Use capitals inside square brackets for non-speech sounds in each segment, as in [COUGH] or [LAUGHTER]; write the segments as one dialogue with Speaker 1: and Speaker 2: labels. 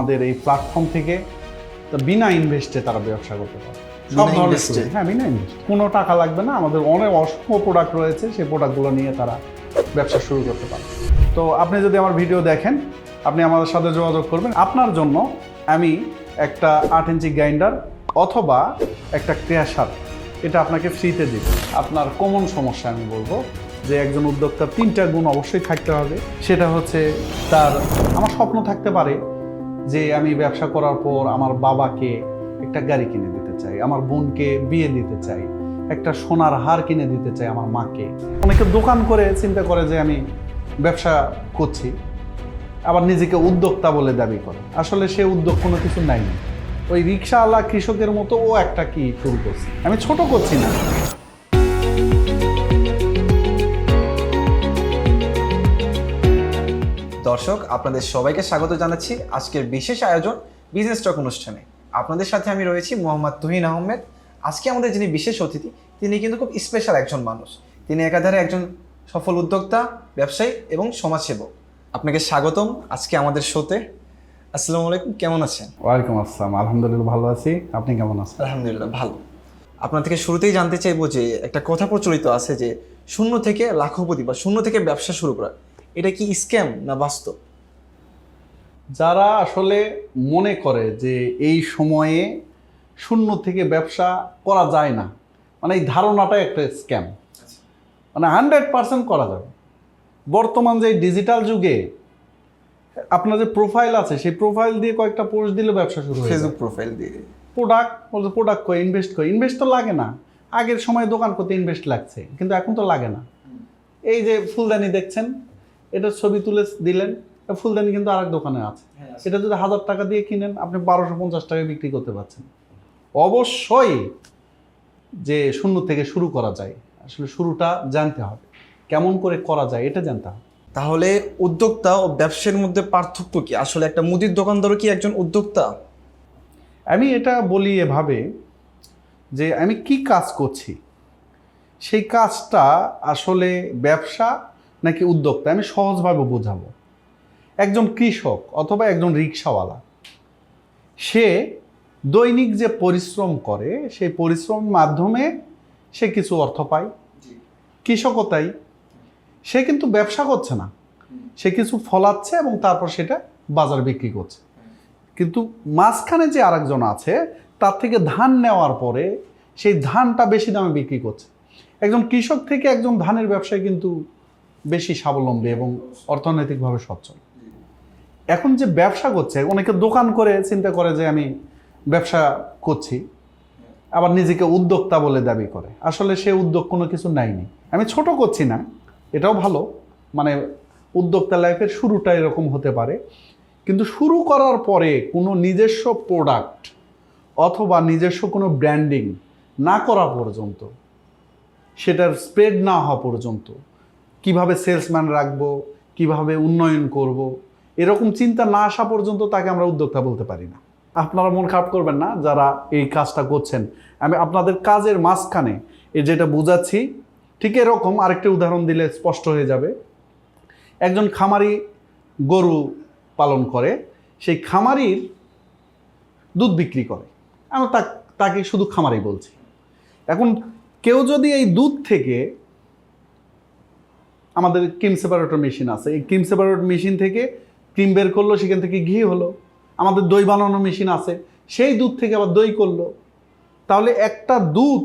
Speaker 1: আমাদের এই প্ল্যাটফর্ম থেকে তো বিনা ইনভেস্টে তারা ব্যবসা করতে পারে। সব ধরনের হ্যাঁ বিনা ইনভেস্ট কোনো টাকা লাগবে না। আমাদের অনেক অসংখ্য প্রোডাক্ট রয়েছে সেই প্রোডাক্টগুলো নিয়ে তারা ব্যবসা শুরু করতে পারে। তো আপনি যদি আমার ভিডিও দেখেন আপনি আমাদের সাথে যোগাযোগ করবেন। আপনার জন্য আমি একটা আট ইঞ্চি গ্রাইন্ডার অথবা একটা ক্রিয়াসার এটা আপনাকে ফ্রিতে দিব। আপনার কমন সমস্যা আমি বলব যে একজন উদ্যোক্তার তিনটা গুণ অবশ্যই থাকতে হবে। সেটা হচ্ছে তার আমার স্বপ্ন থাকতে পারে যে আমি ব্যবসা করার পর আমার বাবাকে একটা গাড়ি কিনে দিতে চাই, আমার বোনকে বিয়ে দিতে চাই, একটা সোনার হার কিনে দিতে চাই আমার মাকে। অনেকে দোকান করে চিন্তা করে যে আমি ব্যবসা করছি, আবার নিজেকে উদ্যোক্তা বলে দাবি করে। আসলে সে উদ্যোগ কোনো কিছু নাই ওই রিক্সাওয়ালা কৃষকের মতো ও একটা কি শুরু করছে? আমি ছোট করছি না।
Speaker 2: দর্শক আপনাদের সবাইকে স্বাগত জানাচ্ছি আজকের বিশেষ আয়োজন বিজনেস টক অনুষ্ঠানে। আপনাদের সাথে আমি রয়েছি মোহাম্মদ তুহিন আহমেদ। আজকে আমাদের যিনি বিশেষ অতিথি তিনি কিন্তু খুব স্পেশাল একজন মানুষ। তিনি একাধারে একজন সফল উদ্যোক্তা ব্যবসায়ী এবং সমাজসেবক। আপনাকে স্বাগতম আজকে আমাদের শোতে। আসসালামু আলাইকুম কেমন আছেন?
Speaker 1: ওয়ালাইকুম আসসালাম আলহামদুলিল্লাহ ভালো আছি। আপনি কেমন আছেন?
Speaker 2: আলহামদুলিল্লাহ ভালো। আপনার থেকে শুরুতেই জানতে চাইব যে একটা কথা প্রচলিত আছে যে শূন্য থেকে লাখপতি বা শূন্য থেকে ব্যবসা শুরু করা এটা কি স্ক্যাম না বাস্তব?
Speaker 1: যারা আসলে মনে করে যে এই সময়ে শূন্য থেকে ব্যবসা করা যায় না মানে এই ধারণাটাই একটা স্ক্যাম। মানে হান্ড্রেড পার্সেন্ট করা যাবে। বর্তমান যে ডিজিটাল যুগে আপনার যে প্রোফাইল আছে সেই প্রোফাইল দিয়ে কয়েকটা পোস্ট দিলে ব্যবসা শুরু হয়ে
Speaker 2: ফেসবুক প্রোফাইল দিয়ে।
Speaker 1: প্রোডাক্ট বলতে প্রোডাক্ট করে ইনভেস্ট করে ইনভেস্ট তো লাগে না। আগের সময় দোকান করতে ইনভেস্ট লাগছে কিন্তু এখন তো লাগে না। এই যে ফুলদানি দেখছেন এটা ছবি তুলে দিলেন। ফুলদানি কিন্তু আরেক দোকানে আছে। এটা যদি হাজার টাকা দিয়ে কিনেন আপনি বারোশো পঞ্চাশ টাকায় বিক্রি করতে পারছেন। অবশ্যই যে শূন্য থেকে শুরু করা যায় আসলে শুরুটা জানতে হবে। কেমন করে করা যায় এটা জানতে হবে।
Speaker 2: তাহলে উদ্যোক্তা ও ব্যবসার মধ্যে পার্থক্য কি? আসলে একটা মুদির দোকানদারও কি একজন উদ্যোক্তা?
Speaker 1: আমি এটা বলি এভাবে যে আমি কি কাজ করছি? সেই কাজটা আসলে ব্যবসা নাকি উদ্যোক্তা? আমি সহজভাবে বোঝাবো। একজন কৃষক অথবা একজন রিক্সাওয়ালা সে দৈনিক যে পরিশ্রম করে সেই পরিশ্রম মাধ্যমে সে কিছু অর্থ পায়। কৃষকও তাই। সে কিন্তু ব্যবসা করছে না। সে কিছু ফলাচ্ছে এবং তারপর সেটা বাজার বিক্রি করছে। কিন্তু মাঝখানে যে আরেকজন আছে তার থেকে ধান নেওয়ার পরে সেই ধানটা বেশি দামে বিক্রি করছে। একজন কৃষক থেকে একজন ধানের ব্যবসায় কিন্তু বেশি স্বাবলম্বী এবং অর্থনৈতিকভাবে সচ্ছল। এখন যে ব্যবসা করছে, অনেকে দোকান করে চিন্তা করে যে আমি ব্যবসা করছি, আবার নিজেকে উদ্যোক্তা বলে দাবি করে। আসলে সে উদ্যোগ কোনো কিছু নাইনি আমি ছোট করছি না, এটাও ভালো। মানে উদ্যোক্তা লাইফের শুরুটা এরকম হতে পারে। কিন্তু শুরু করার পরে কোনো নিজস্ব প্রোডাক্ট অথবা নিজস্ব কোনো ব্র্যান্ডিং না করা পর্যন্ত, সেটার স্প্রেড না হওয়া পর্যন্ত কীভাবে সেলসম্যান রাখব, কীভাবে উন্নয়ন করব, এরকম চিন্তা না আসা পর্যন্ত তাকে আমরা উদ্যোক্তা বলতে পারি না। আপনারা মন খারাপ করবেন না, যারা এই কাজটা করছেন। আমি আপনাদের কাজের মাঝখানে এই যেটা বুঝাচ্ছি, ঠিক এরকম আরেকটি উদাহরণ দিলে স্পষ্ট হয়ে যাবে। একজন খামারি গরু পালন করে, সেই খামারির দুধ বিক্রি করে। আমি তাকে শুধু খামারি বলছি। এখন কেউ যদি এই দুধ থেকে আমাদের ক্রিম সেপারেটর মেশিন আছে। এই ক্রিম সেপারেটর মেশিন থেকে ক্রিম বের করল সেখান থেকে ঘি হলো। আমাদের দই বানানোর মেশিন আছে সেই দুধ থেকে আবার দই করল। তাহলে একটা দুধ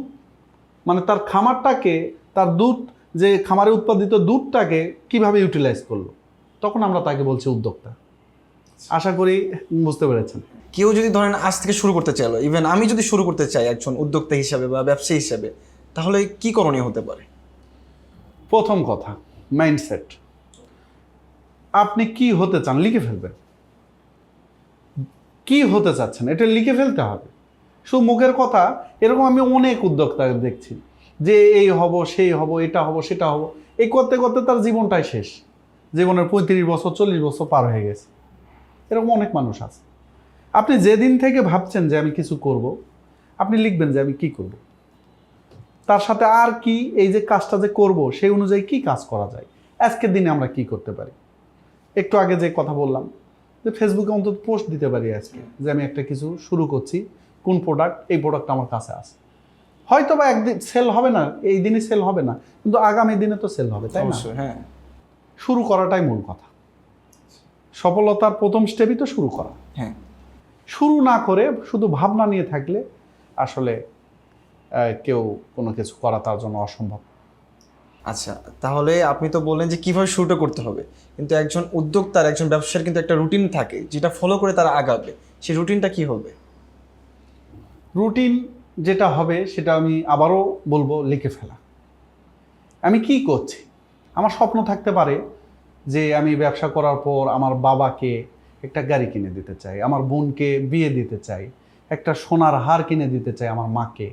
Speaker 1: মানে তার খামারটাকে তার দুধ যে খামারে উৎপাদিত দুধটাকে কীভাবে ইউটিলাইজ করল? তখন আমরা তাকে বলছি উদ্যোক্তা। আশা করি বুঝতে পেরেছেন।
Speaker 2: কেউ যদি ধরেন আজ থেকে শুরু করতে চাইলো ইভেন আমি যদি শুরু করতে চাই একজন উদ্যোক্তা হিসাবে বা ব্যবসায়ী হিসাবে তাহলে কি করণীয় হতে পারে?
Speaker 1: প্রথম কথা মাইন্ডসেট। আপনি কি হতে চান লিখে ফেলবেন। কি হতে চাচ্ছেন এটা লিখে ফেলতে হবে। শুধু মুখের কথা, এরকম আমি অনেক উদ্যোক্তা দেখছি যে এই হব, সেই হব, এটা হব, সেটা হব। এই করতে করতে তার জীবনটাই শেষ। জীবনের পঁয়ত্রিশ বছর, চল্লিশ বছর পার হয়ে গেছে। এরকম অনেক মানুষ আছে। আপনি যেদিন থেকে ভাবছেন যে আমি কিছু করব, আপনি লিখবেন যে আমি কি করব। তার সাথে আর কি এই যে কাজটা যে করব সেই অনুযায়ী কি কাজ করা যায়? আজকের দিনে আমরা কি করতে পারি? একটু আগে যে কথা বললাম যে ফেসবুকে অন্তত পোস্ট দিতে পারি আজকে যে আমি একটা কিছু শুরু করছি কোন প্রোডাক্ট এই প্রোডাক্ট আমার কাছে আছে। হয়তো বা একদিন সেল হবে না এই দিনই সেল হবে না কিন্তু আগামী দিনে তো সেল হবে তাই না?
Speaker 2: হ্যাঁ।
Speaker 1: শুরু করাটাই মূল কথা। সফলতার প্রথম স্টেপই তো শুরু করা।
Speaker 2: হ্যাঁ।
Speaker 1: শুরু না করে শুধু ভাবনা নিয়ে থাকলে আসলে কেউ কোনো কিছু করা তার জন্য অসম্ভব।
Speaker 2: আচ্ছা তাহলে আপনি তো বললেন যে কীভাবে শুরুটা করতে হবে। কিন্তু একজন উদ্যোক্তার একজন ব্যবসার কিন্তু একটা রুটিন থাকে যেটা ফলো করে তারা আগাবে। সেই রুটিনটা কি হবে?
Speaker 1: রুটিন যেটা হবে সেটা আমি আবারও বলব লিখে ফেলা। আমি কি করছি? আমার স্বপ্ন থাকতে পারে যে আমি ব্যবসা করার পর আমার বাবাকে একটা গাড়ি কিনে দিতে চাই আমার বোনকে বিয়ে দিতে চাই একটা সোনার হার কিনে দিতে চাই আমার মাকে।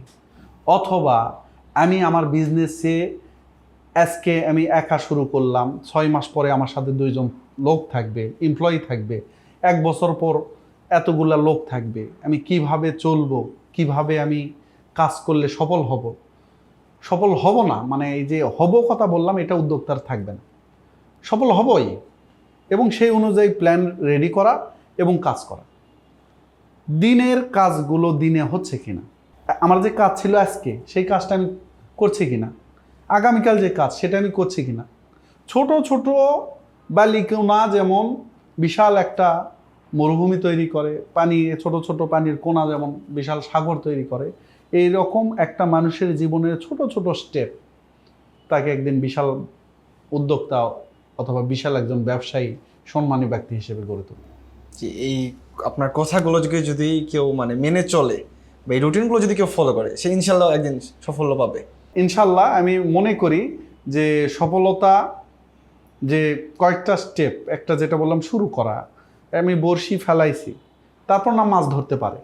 Speaker 1: অথবা আমি আমার বিজনেসে আজকে আমি একা শুরু করলাম, ছয় মাস পরে আমার সাথে দুইজন লোক থাকবে এমপ্লয়ি থাকবে, এক বছর পর এতগুলা লোক থাকবে, আমি কীভাবে চলবো, কীভাবে আমি কাজ করলে সফল হব? সফল হব না মানে এই যে হব কথা বললাম, এটা উদ্যোক্তার থাকবে না। সফল হবই এবং সেই অনুযায়ী প্ল্যান রেডি করা এবং কাজ করা। দিনের কাজগুলো দিনে হচ্ছে কিনা? আমার যে কাজ ছিল আজকে, সেই কাজটা আমি করছি কি না আগামীকাল যে কাজ, সেটা আমি করছি কিনা? ছোট ছোট বালিকোনা যেমন বিশাল একটা মরুভূমি তৈরি করে, পানি, ছোট ছোট পানির কোনা যেমন বিশাল সাগর তৈরি করে এই রকম একটা মানুষের জীবনের ছোট ছোট স্টেপ তাকে একদিন বিশাল উদ্যোক্তা অথবা বিশাল একজন ব্যবসায়ী, সম্মানী ব্যক্তি হিসেবে গড়ে তোলে
Speaker 2: এই আপনার কথাগুলো যদি কেউ মানে মেনে চলে বা এই রুটিনগুলো যদি কেউ ফলো করে সে ইনশাল্লাহ একদিন সাফল্য পাবে।
Speaker 1: ইনশাল্লাহ আমি মনে করি যে সফলতা যে কয়েকটা স্টেপ একটা যেটা বললাম শুরু করা আমি বড়শি ফেলাইছি তারপর না মাছ ধরতে পারে।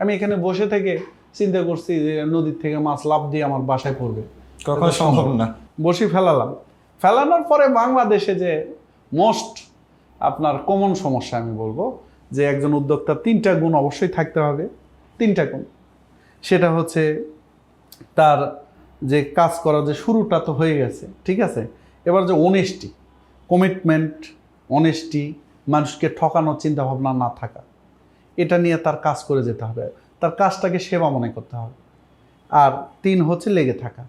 Speaker 1: আমি এখানে বসে থেকে চিন্তা করছি যে নদীর থেকে মাছ লাভ দিয়ে আমার বাসায় পড়বে।
Speaker 2: কখনো সম্ভব না।
Speaker 1: বসি ফেলালাম। ফেলানোর পরে বাংলাদেশে যে মোস্ট আপনার কমন সমস্যা আমি বলব যে একজন উদ্যোক্তার তিনটা গুণ অবশ্যই থাকতে হবে তিনটা গুণ। সেটা হচ্ছে তার যে কাজ করা যে শুরুটা তো হয়ে গেছে ঠিক আছে? এবার যে অনেস্টি কমিটমেন্ট অনেস্টি মানুষকে ঠকানোর চিন্তাভাবনা না থাকা এটা নিয়ে তার কাজ করে যেতে হবে। তার কাজটাকে সেবা মনে করতে হবে। আর তিন হচ্ছে লেগে থাকা।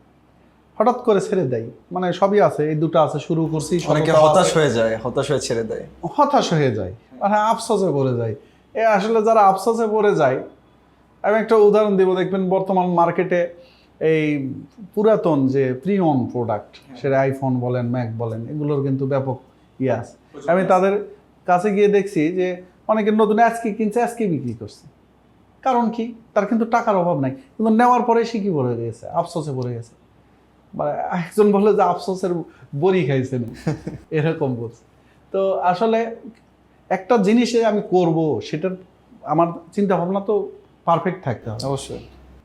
Speaker 1: হঠাৎ করে ছেড়ে দেয়। মানে সবই আছে এই দুটো আছে শুরু করছি
Speaker 2: অনেকে হতাশ হয়ে যায় হতাশ হয়ে ছেড়ে দেয়।
Speaker 1: হতাশ হয়ে যায়। আর হ্যাঁ আফসোসে পড়ে যায়। এ আসলে যারা আফসোসে পড়ে যায় আমি একটা উদাহরণ দিব দেখবেন বর্তমান মার্কেটে এই পুরাতন যে প্রি প্রিয়ন প্রোডাক্ট সেটা আইফোন বলেন ম্যাক বলেন এগুলোর কিন্তু ব্যাপক ইয়ে আছে। আমি তাদের কাছে গিয়ে দেখছি যে অনেকে নতুন আজকে কিনছে আজকে বিক্রি করছে। কারণ কি? তার কিন্তু টাকার অভাব নাই। কিন্তু নেওয়ার পরে সে কি পড়ে গেছে? আফসোসে পড়ে গেছে। মানে একজন বলে যে আফসোসের বড়ি খাইছে না। [LAUGHS] এরকম বলছে। তো আসলে একটা জিনিসে আমি করব সেটার আমার চিন্তা ভাবনা তো পারফেক্ট থাকতে হবে।
Speaker 2: অবশ্যই।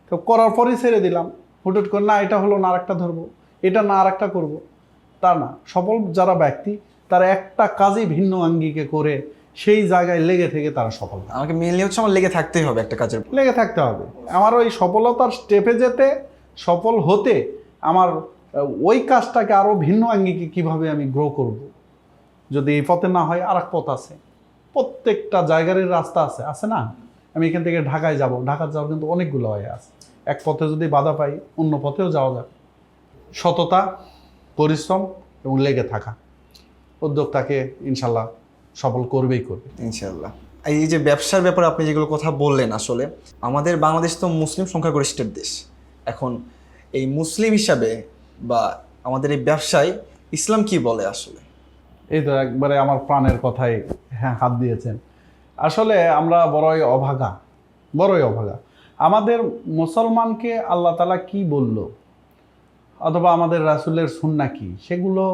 Speaker 1: তো করার পরেই ছেড়ে দিলাম। হুটুট করে না এটা হলো না আরেকটা ধরবো। এটা না আরেকটা করব। তা না সফল যারা ব্যক্তি তারা একটা কাজই ভিন্ন আঙ্গিকে করে সেই জায়গায় লেগে থেকে তারা সফল।
Speaker 2: আমাকে মেনলি হচ্ছে আমার লেগে থাকতেই হবে একটা কাজের
Speaker 1: লেগে থাকতে হবে। আমার ওই সফলতার স্টেপে যেতে সফল হতে আমার ওই কাজটাকে আরও ভিন্ন আঙ্গিকে কীভাবে আমি গ্রো করব। যদি এই পথে না হয় আর এক পথ আছে। প্রত্যেকটা জায়গারই রাস্তা আছে। আছে না? আমি এখান থেকে ঢাকায় যাব। ঢাকা যাওয়ার কিন্তু অনেকগুলো হয়ে আছে। এক পথে যদি বাধা পাই অন্য পথেও যাওয়া যাবে। সততা পরিশ্রম এবং লেগে থাকা। উদ্যোক্তাকে ইনশাল্লাহ সফল করবেই করবে।
Speaker 2: ইনশাল্লাহ। এই যে ব্যবসার ব্যাপারে আপনি যেগুলো কথা বললেন আসলে আমাদের বাংলাদেশ তো মুসলিম সংখ্যাগরিষ্ঠের দেশ। এখন এই মুসলিম হিসাবে বা আমাদের এই ব্যবসায় ইসলাম কি বলে আসলে?
Speaker 1: এই তো একবারে আমার প্রাণের কথাই হ্যাঁ হাত দিয়েছেন। আসলে আমরা বড়ই অভাগা বড়ই অভাগা। আমাদের মুসলমানকে আল্লাহ তালা কি বলল? অথবা আমাদের রাসুলের সুন্না কি? সেগুলো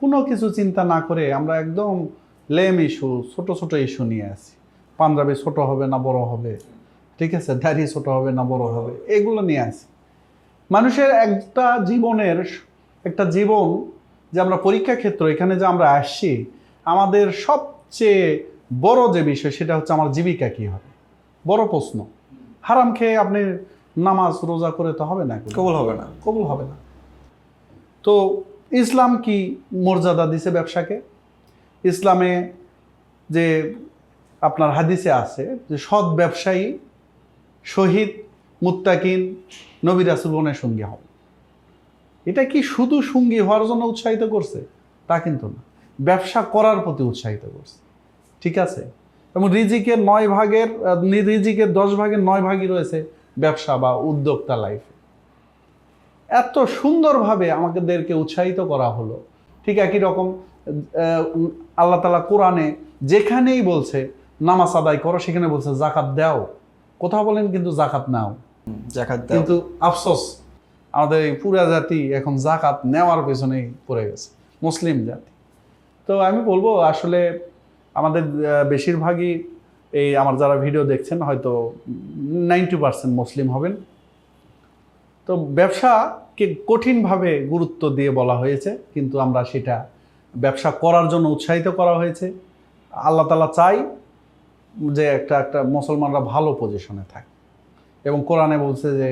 Speaker 1: কোনো কিছু চিন্তা না করে আমরা একদম লেম ইস্যু ছোট ছোট ইস্যু নিয়ে আসি পাঞ্জাবি ছোট হবে না বড় হবে? ঠিক আছে, দাড়ি ছোট হবে না বড় হবে? এগুলো নিয়ে আসি মানুষের একটা জীবনের একটা জীবন যে আমরা পরীক্ষা ক্ষেত্র এখানে যে আমরা আসছি, আমাদের সবচেয়ে বড় যে বিষয় সেটা হচ্ছে আমার জীবিকা কি হবে? বড় প্রশ্ন। হারাম খেয়ে আপনি নামাজ রোজা করে তো হবে না।
Speaker 2: কবুল হবে না।
Speaker 1: কবুল হবে না। তো ইসলাম কি মর্যাদা দিছে ব্যবসাকে? ইসলামে যে আপনার হাদিসে আছে যে সৎ ব্যবসায়ী শহীদ মুত্তাকিন নবী রাসুলগণের সঙ্গী হন। এটা কি শুধু সঙ্গী হওয়ার জন্য উৎসাহিত করছে? তা কিন্তু না। ব্যবসা করার প্রতি উৎসাহিত করছে। ঠিক আছে? এবং রিজিকের নয় ভাগের রিজিকের দশ ভাগের নয় ভাগই রয়েছে ব্যবসা বা উদ্যোক্তা লাইফে এত সুন্দরভাবে আমাদেরকে উৎসাহিত করা হলো। ঠিক একই রকম আল্লাহ তালা কোরআনে যেখানেই বলছে নামাজ আদায় করো সেখানে বলছে জাকাত দাও। কোথাও বলেন কিন্তু জাকাত নাও।
Speaker 2: জাকাত
Speaker 1: কিন্তু আফসোস আমাদের এই পুরা জাতি এখন জাকাত নেওয়ার পেছনেই পড়ে গেছে মুসলিম জাতি। তো আমি বলব আসলে আমাদের বেশিরভাগই এই আমার যারা ভিডিও দেখছেন, হয়তো নাইনটি পার্সেন্ট মুসলিম হবেন। তো ব্যবসাকে কঠিনভাবে গুরুত্ব দিয়ে বলা হয়েছে, কিন্তু আমরা সেটা ব্যবসা করার জন্য উৎসাহিত করা হয়েছে। আল্লাহ তালা চাই যে একটা একটা মুসলমানরা ভালো পজিশনে থাকে। এবং কোরআনে বলছে যে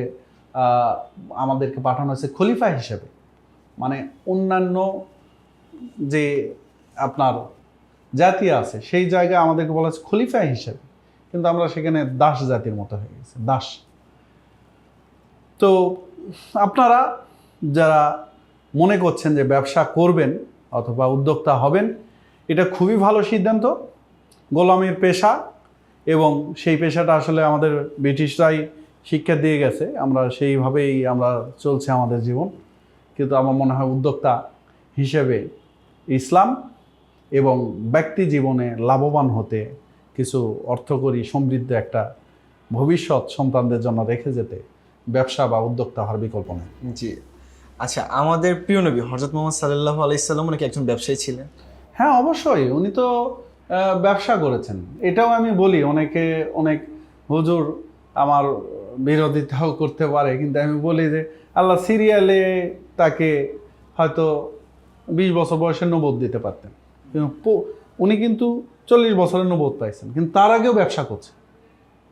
Speaker 1: আমাদেরকে পাঠানো হয়েছে খলিফা হিসেবে। মানে অন্যান্য যে আপনার জাতি আছে, সেই জায়গায় আমাদেরকে বলা হচ্ছে খলিফা হিসেবে। কিন্তু আমরা সেখানে দাস জাতির মতো হয়ে গেছে, দাস। তো আপনারা যারা মনে করছেন যে ব্যবসা করবেন অথবা উদ্যোক্তা হবেন, এটা খুবই ভালো সিদ্ধান্ত। গোলামের পেশা এবং সেই পেশাটা আসলে আমাদের ব্রিটিশরাই শিক্ষা দিয়ে গেছে। আমরা সেইভাবেই আমরা চলছে আমাদের জীবন। কিন্তু আমার মনে হয় উদ্যোক্তা হিসেবে ইসলাম এবং ব্যক্তি জীবনে লাভবান হতে কিছু অর্থকরী সমৃদ্ধ একটা ভবিষ্যৎ সন্তানদের জন্য রেখে যেতে ব্যবসা বা উদ্যোক্তা হওয়ার বিকল্প নেই।
Speaker 2: জি। আচ্ছা আমাদের প্রিয় নবী হজরত মোহাম্মদ সাল্লাহ আলাইসাল্লাম নাকি একজন ব্যবসায়ী ছিলেন?
Speaker 1: হ্যাঁ অবশ্যই। উনি তো ব্যবসা করেছেন। এটাও আমি বলি অনেকে অনেক হুজুর আমার বিরোধিতাও করতে পারে কিন্তু আমি বলি যে আল্লাহ সিরিয়ালে তাকে হয়তো বিশ বছর বয়সে নবোধ দিতে পারতেন। উনি কিন্তু চল্লিশ বছরের নবোধ পাইছেন কিন্তু তার আগেও ব্যবসা করছে।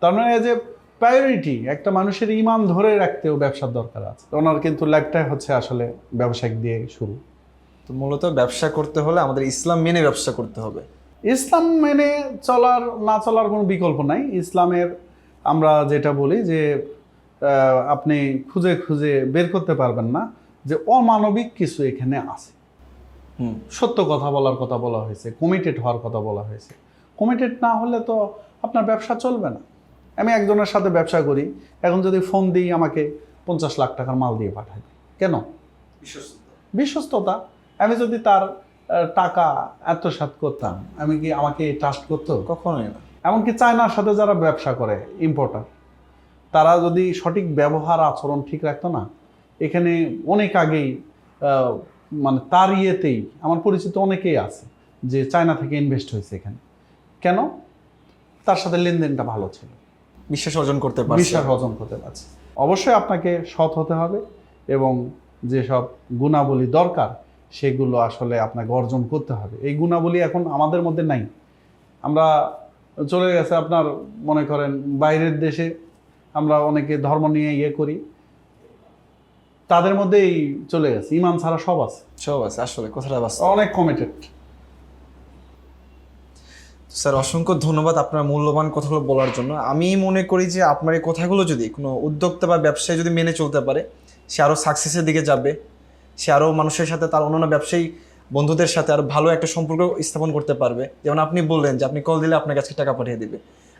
Speaker 1: তার মানে যে প্রায়োরিটি একটা মানুষের ইমান ধরে রাখতেও ব্যবসার দরকার আছে। ওনার কিন্তু ল্যাগটাই হচ্ছে আসলে ব্যবসায়িক দিয়ে শুরু।
Speaker 2: তো মূলত ব্যবসা করতে হলে আমাদের ইসলাম মেনে ব্যবসা করতে হবে।
Speaker 1: ইসলাম মেনে চলার না চলার কোনো বিকল্প নাই। ইসলামের আমরা যেটা বলি যে আপনি খুঁজে খুঁজে বের করতে পারবেন না যে অমানবিক কিছু এখানে আছে। সত্য কথা বলার কথা বলা হয়েছে কমিটেড হওয়ার কথা বলা হয়েছে। কমিটেড না হলে তো আপনার ব্যবসা চলবে না। আমি একজনের সাথে ব্যবসা করি এখন যদি ফোন দিই আমাকে পঞ্চাশ লাখ টাকার মাল দিয়ে পাঠাবে কেন? বিশ্বস্ততা। আমি যদি তার টাকা আত্মসাৎ করতাম আমি কি আমাকে ট্রাস্ট করতো?
Speaker 2: কখনোই না।
Speaker 1: এমনকি চায়নার সাথে যারা ব্যবসা করে ইম্পোর্টার তারা যদি সঠিক ব্যবহার আচরণ ঠিক রাখতো না এখানে অনেক আগেই মানে তার ইয়েতেই আমার পরিচিত অনেকেই আছে যে চায়না থেকে ইনভেস্ট হয়েছে এখানে। কেন? তার সাথে লেনদেনটা ভালো ছিল।
Speaker 2: বিশ্বাস অর্জন করতে পারছে।
Speaker 1: বিশ্বাস অর্জন করতে পারছে। অবশ্যই আপনাকে সৎ হতে হবে এবং যেসব গুণাবলী দরকার সেগুলো আসলে আপনাকে অর্জন করতে হবে। এই গুণাবলী এখন আমাদের মধ্যে নাই। আমরা চলে গেছে আপনার মনে করেন বাইরের দেশে আমরা অনেকে ধর্ম নিয়ে ইয়ে করি। তাদের মধ্যেই চলে গেছে। ইমান ছাড়া সব আছে।
Speaker 2: সব আছে আসলে কথাটা বাস্তব।
Speaker 1: অনেক কমিটেড
Speaker 2: স্যার অসংখ্য ধন্যবাদ আপনার মূল্যবান কথাগুলো বলার জন্য। আমি মনে করি যে আপনার এই কথাগুলো যদি কোনো উদ্যোক্তা বা ব্যবসায়ী যদি মেনে চলতে পারে সে আরও সাকসেসের দিকে যাবে। সে আরও মানুষের সাথে তার অন্যান্য ব্যবসায়ী বন্ধুদের সাথে আরও ভালো একটা সম্পর্ক স্থাপন করতে পারবে। যেমন আপনি বললেন যে আপনি কল দিলে আপনার কাছে টাকা পাঠিয়ে দেবে।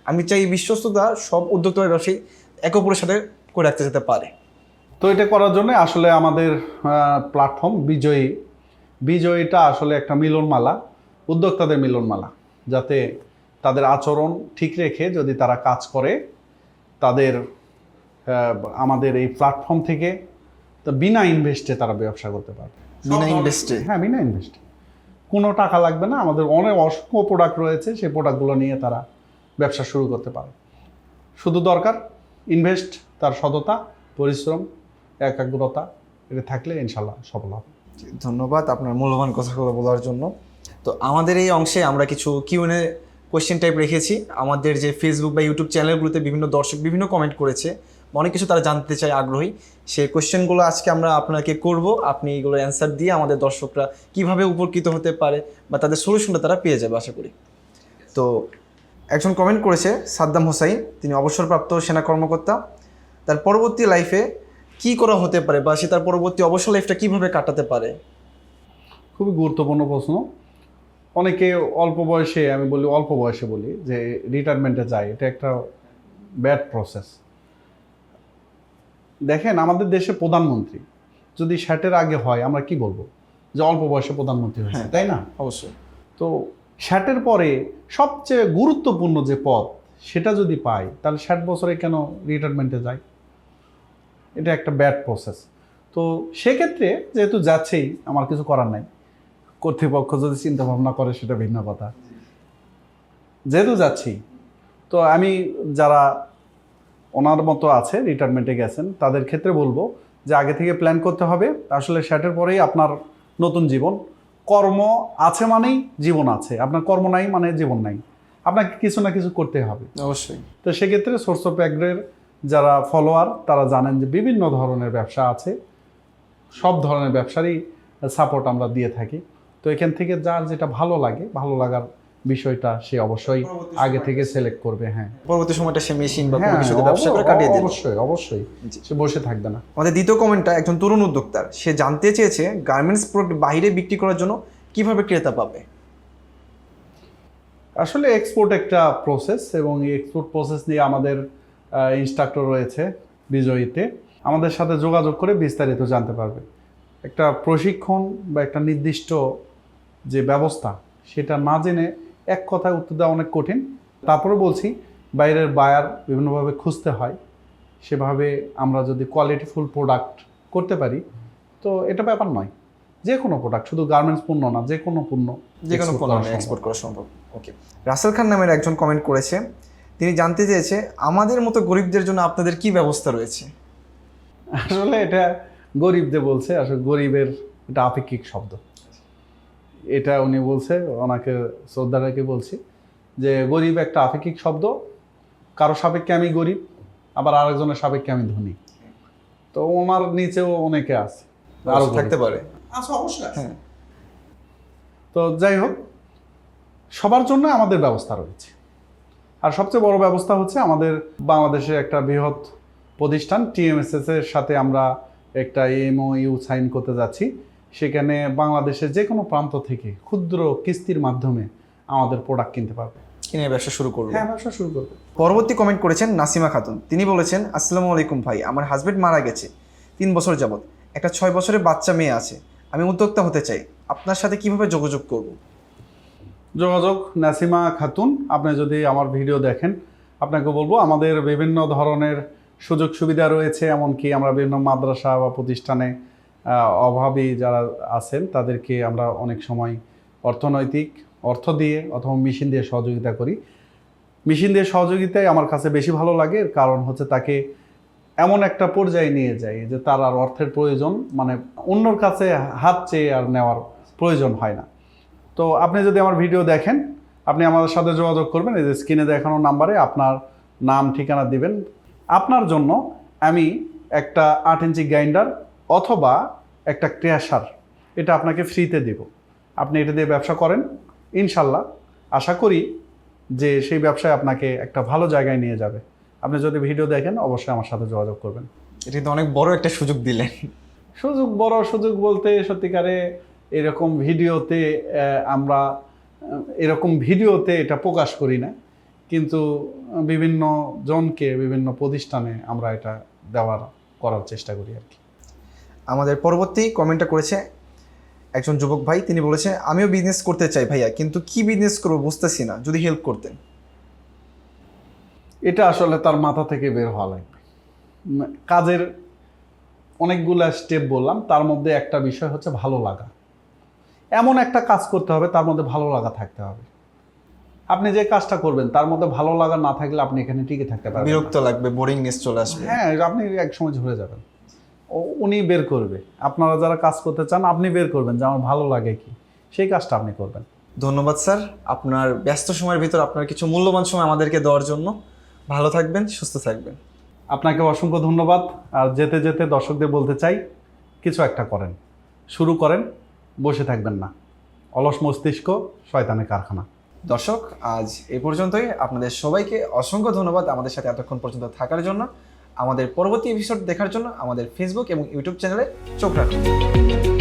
Speaker 2: আমি চাই এই বিশ্বস্ততা সব উদ্যোক্তা বা ব্যবসায়ী একে অপরের সাথে করে রাখতে যেতে পারে।
Speaker 1: তো এটা করার জন্য আসলে আমাদের প্ল্যাটফর্ম বিজয়ী। বিজয়ীটা আসলে একটা মিলনমালা উদ্যোক্তাদের মিলনমালা যাতে তাদের আচরণ ঠিক রেখে যদি তারা কাজ করে তাদের আমাদের এই প্ল্যাটফর্ম থেকে তো বিনা ইনভেস্টে তারা ব্যবসা করতে পারবে।
Speaker 2: বিনা ইনভেস্টে
Speaker 1: হ্যাঁ বিনা ইনভেস্টে কোনো টাকা লাগবে না আমাদের অনেক অসংখ্য প্রোডাক্ট রয়েছে সেই প্রোডাক্টগুলো নিয়ে তারা ব্যবসা শুরু করতে পারে। শুধু দরকার ইনভেস্ট তার সততা পরিশ্রম একাগ্রতা এটা থাকলে ইনশাল্লাহ সফল হবে।
Speaker 2: ধন্যবাদ আপনার মূল্যবান কথাগুলো বলার জন্য। তো আমাদের এই অংশে আমরা কিছু কিউএনএ কোয়েশ্চেন টাইপ রেখেছি। আমাদের যে ফেসবুক বা ইউটিউব চ্যানেলগুলোতে বিভিন্ন দর্শক বিভিন্ন কমেন্ট করেছে, অনেক কিছু তারা জানতে চায়, আগ্রহী। সেই কোয়েশ্চেনগুলো আজকে আমরা আপনাকে করব। আপনি এগুলো অ্যান্সার দিয়ে আমাদের দর্শকরা কীভাবে উপকৃত হতে পারে বা তাদের সলিউশনটা তারা পেয়ে যাবে, আশা করি। তো একজন কমেন্ট করেছে সাদ্দাম হোসাইন। তিনি অবসরপ্রাপ্ত সেনা কর্মকর্তা। তার পরবর্তী লাইফে কি করা হতে পারে বা সে তার পরবর্তী অবসর লাইফটা কীভাবে কাটাতে পারে?
Speaker 1: খুবই গুরুত্বপূর্ণ প্রশ্ন। অনেকে অল্প বয়সে আমি বলি অল্প বয়সে বলি যে রিটায়ারমেন্টে যায় এটা একটা ব্যাড প্রসেস দেখেন আমাদের দেশে প্রধানমন্ত্রী যদি ষাটের আগে হয় আমরা কি বলব? যে অল্প বয়সে প্রধানমন্ত্রী হয়েছে
Speaker 2: হ্যাঁ।
Speaker 1: তাই না?
Speaker 2: অবশ্যই।
Speaker 1: তো ষাটের পরে সবচেয়ে গুরুত্বপূর্ণ যে পদ সেটা যদি পাই তাহলে ষাট বছরে কেন রিটায়ারমেন্টে যায়? এটা একটা ব্যাড প্রসেস তো সেক্ষেত্রে যেহেতু যাচ্ছেই আমার কিছু করার নাই। কর্তৃপক্ষ যদি চিন্তা ভাবনা করে সেটা ভিন্ন কথা। যেহেতু যাচ্ছি তো আমি যারা ওনার মতো আছে রিটায়ারমেন্টে গেছেন তাদের ক্ষেত্রে বলব যে আগে থেকে প্ল্যান করতে হবে। আসলে ষাটের পরেই আপনার নতুন জীবন। কর্ম আছে মানেই জীবন আছে। আপনার কর্ম নাই মানে জীবন নাই। আপনাকে কিছু না কিছু করতে হবে।
Speaker 2: অবশ্যই।
Speaker 1: তো সেক্ষেত্রে সোর্স অফ অ্যাগ্রের যারা ফলোয়ার তারা জানেন যে বিভিন্ন ধরনের ব্যবসা আছে। সব ধরনের ব্যবসারই সাপোর্ট আমরা দিয়ে থাকি। তো এখান থেকে যার যেটা ভালো লাগে ভালো লাগার বিষয়টা সে অবশ্যই আগে থেকে সিলেক্ট করবে হ্যাঁ।
Speaker 2: পরবর্তী সময়টা সে মেশিন বা কোনো
Speaker 1: হ্যাঁ
Speaker 2: কিছুতে ব্যবসা করে কাটিয়ে দিল।
Speaker 1: অবশ্যই অবশ্যই। সে বসে থাকবে না।
Speaker 2: আমাদের দ্বিতীয় কমেন্টটা একজন তরুণ উদ্যোক্তার। সে জানতে চেয়েছে গার্মেন্টস প্রোডাক্ট বাইরে বিক্রি করার জন্য কীভাবে ক্রেতা পাবে।
Speaker 1: আসলে এক্সপোর্ট একটা প্রসেস এবং এই এক্সপোর্ট প্রসেস নিয়ে আমাদের ইনস্ট্রাক্টর রয়েছে বিজয়ীতে। আমাদের সাথে যোগাযোগ করে বিস্তারিত জানতে পারবে। একটা প্রশিক্ষণ বা একটা নির্দিষ্ট যে ব্যবস্থা সেটা না জেনে এক কথায় উত্তর দেওয়া অনেক কঠিন। তারপরে বলছি বাইরের বায়ার বিভিন্নভাবে খুঁজতে হয়। সেভাবে আমরা যদি কোয়ালিটিফুল প্রোডাক্ট করতে পারি তো এটা ব্যাপার নয়। যে কোনো প্রোডাক্ট শুধু গার্মেন্টস পণ্য না যে কোনো পণ্য
Speaker 2: যে কোনো পণ্য এক্সপোর্ট করা সম্ভব। ওকে রাসেল খান নামের একজন কমেন্ট করেছে তিনি জানতে চেয়েছে আমাদের মতো গরিবদের জন্য আপনাদের কি ব্যবস্থা রয়েছে।
Speaker 1: আসলে এটা গরিবদের বলছে আসলে গরিবের এটা আপেক্ষিক শব্দ। এটা উনি বলছে ওনাকে শ্রদ্ধাটাকে বলছি যে গরিব একটা আপেক্ষিক শব্দ কারও সাপেক্ষে আমি গরিব আবার আরেকজনের সাপেক্ষে আমি ধনী। তো ওনার নিচেও অনেকে আছে আরও
Speaker 2: থাকতে পারে।
Speaker 1: অবশ্যই
Speaker 2: হ্যাঁ।
Speaker 1: তো যাই হোক সবার জন্য আমাদের ব্যবস্থা রয়েছে। আর সবচেয়ে বড় ব্যবস্থা হচ্ছে আমাদের বাংলাদেশে একটা বৃহৎ প্রতিষ্ঠান টিএমএসএস এর সাথে আমরা একটা এমওইউ সাইন করতে যাচ্ছি। সেখানে বাংলাদেশের যে কোনো প্রান্ত থেকে ক্ষুদ্র কিস্তির মাধ্যমে আমাদের প্রোডাক্ট কিনতে পারবে।
Speaker 2: কিনে ব্যবসা শুরু করব।
Speaker 1: হ্যাঁ ব্যবসা শুরু করবে।
Speaker 2: পরবর্তী কমেন্ট করেছেন নাসিমা খাতুন। তিনি বলেছেন আসসালামু আলাইকুম ভাই আমার হাজবেন্ড মারা গেছে তিন বছর যাবত একটা ছয় বছরের বাচ্চা মেয়ে আছে। আমি উদ্যোক্তা হতে চাই। আপনার সাথে কীভাবে যোগাযোগ করব?
Speaker 1: যোগাযোগ, নাসিমা খাতুন, আপনি যদি আমার ভিডিও দেখেন, আপনাকে বলব আমাদের বিভিন্ন ধরনের সুযোগ সুবিধা রয়েছে, এমনকি আমরা বিভিন্ন মাদ্রাসা বা প্রতিষ্ঠানে অভাবী যারা আছেন, তাদেরকে আমরা অনেক সময় অর্থনৈতিক অর্থ দিয়ে অথবা মেশিন দিয়ে সহযোগিতা করি। মেশিন দিয়ে সহযোগিতাই আমার কাছে বেশি ভালো লাগে কারণ হচ্ছে তাকে এমন একটা পর্যায়ে নিয়ে যায় যে তার আর অর্থের প্রয়োজন মানে অন্যর কাছে হাত চেয়ে আর নেওয়ার প্রয়োজন হয় না। তো আপনি যদি আমার ভিডিও দেখেন আপনি আমাদের সাথে যোগাযোগ করবেন এই যে স্ক্রিনে দেখানো নাম্বারে আপনার নাম ঠিকানা দিবেন। আপনার জন্য আমি একটা আট ইঞ্চি গ্রাইন্ডার অথবা একটা ক্র্যাশার এটা আপনাকে ফ্রিতে দেব। আপনি এটা দিয়ে ব্যবসা করেন ইনশাল্লাহ। আশা করি যে সেই ব্যবসায় আপনাকে একটা ভালো জায়গায় নিয়ে যাবে। আপনি যদি ভিডিও দেখেন অবশ্যই আমার সাথে যোগাযোগ করবেন।
Speaker 2: এটা কিন্তু অনেক বড় একটা সুযোগ দিলেন।
Speaker 1: সুযোগ বড় সুযোগ বলতে সত্যিকারে এরকম ভিডিওতে আমরা এরকম ভিডিওতে এটা প্রকাশ করি না কিন্তু বিভিন্ন জনকে বিভিন্ন প্রতিষ্ঠানে আমরা এটা দেওয়ার করার চেষ্টা করি আর কি।
Speaker 2: আমাদের পরবর্তী কমেন্টটা করেছে একজন যুবক ভাই তিনি বলেছে আমিও বিজনেস করতে চাই ভাইয়া কিন্তু কি বিজনেস করব বুঝতেছি না যদি হেল্প করতেন।
Speaker 1: এটা আসলে তার মাথা থেকে বের হওয়া লাগবে। কাজের অনেকগুলো স্টেপ বললাম তার মধ্যে একটা বিষয় হচ্ছে ভালো লাগা। এমন একটা কাজ করতে হবে তার মধ্যে ভালো লাগা থাকতে হবে। আপনি যে কাজটা করবেন তার মধ্যে ভালো লাগা না থাকলে আপনি এখানে টিকে থাকতে পারবেন
Speaker 2: বিরক্ত লাগবে বোরিংনেস চলে আসবে।
Speaker 1: হ্যাঁ আপনি এক সময় ঝরে যাবেন। ও উনি বের করবে। আপনারা যারা কাজ করতে চান আপনি বের করবেন যে আমার ভালো লাগে কি। সেই কাজটা আপনি করবেন।
Speaker 2: ধন্যবাদ স্যার। আপনার ব্যস্ত সময়ের ভিতর আপনার কিছু মূল্যবান সময় আমাদেরকে দেওয়ার জন্য। ভালো থাকবেন সুস্থ থাকবেন।
Speaker 1: আপনাকে অসংখ্য ধন্যবাদ। আর যেতে যেতে দর্শকদের বলতে চাই কিছু একটা করেন। শুরু করেন। বসে থাকবেন না। অলস মস্তিষ্ক শয়তানের কারখানা।
Speaker 2: দর্শক, আজ এ পর্যন্তই। আপনাদের সবাইকে অসংখ্য ধন্যবাদ আমাদের সাথে এতক্ষণ পর্যন্ত থাকার জন্য। আমাদের পরবর্তী এপিসোড দেখার জন্য আমাদের ফেসবুক এবং ইউটিউব চ্যানেলে চোখ রাখুন।